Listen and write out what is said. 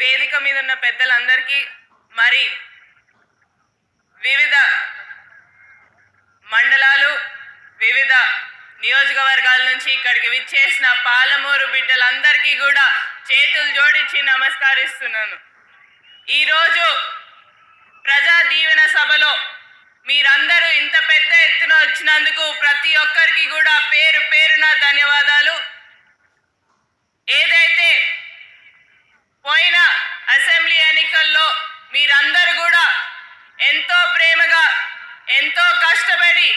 వేదిక మీద ఉన్న పెద్దలందరికీ మరి వివిధ మండలాలు వివిధ నియోజకవర్గాల నుంచి ఇక్కడికి విచ్చేసిన పాలమూరు బిడ్డలందరికీ కూడా చేతులు జోడించి నమస్కరిస్తున్నాను. ఈరోజు ప్రజా దీవెన సభలో మీరందరూ ఇంత పెద్ద ఎత్తున వచ్చినందుకు ప్రతి ఒక్కరికి కూడా పేరు పేరున ధన్యవాదాలు. మీరందరూ కూడా ఎంతో ప్రేమగా ఎంతో కష్టపడి